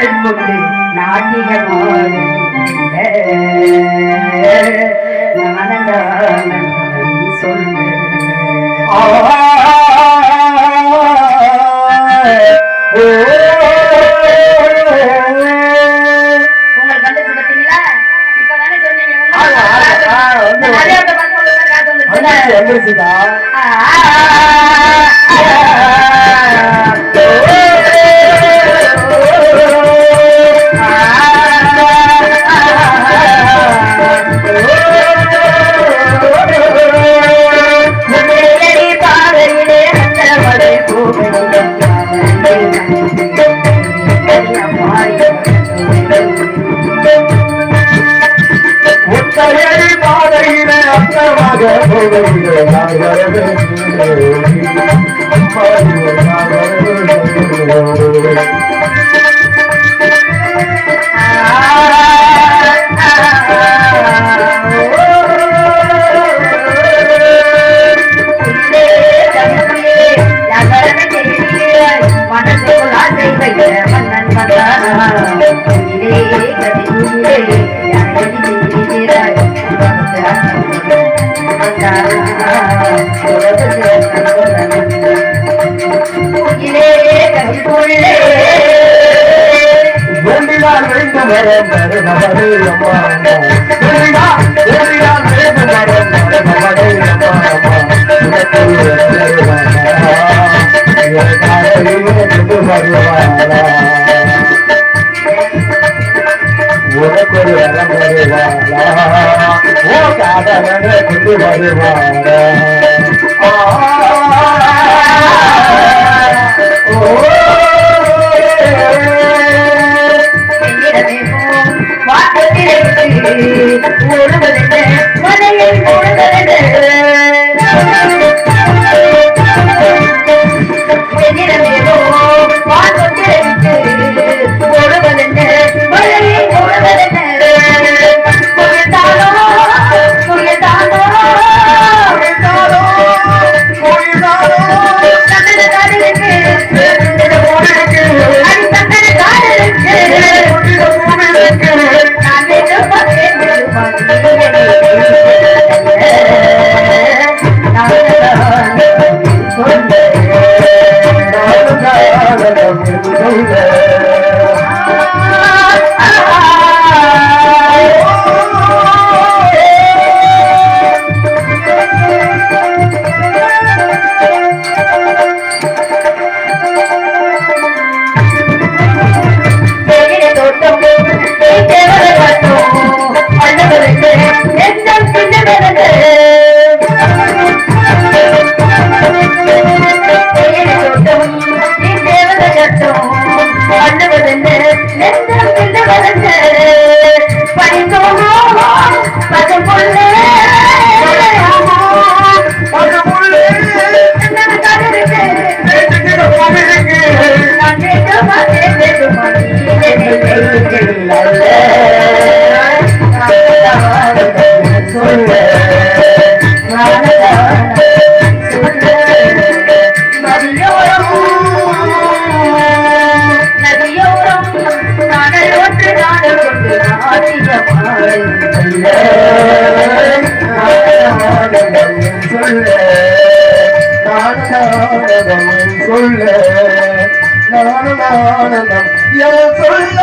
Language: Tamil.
ஆடல் கொண்டு நாட்டியமாடு நானந்தான் சொல்லு முத்தையடி பாதையிலே ஒரு வரம் வருவாரா ஓ காதலனை கொண்டு வருவாரா ஓ ஒருவருக்கு மலையை பாட்டு சொல்ல. நானும் நானும் என சொல்ல.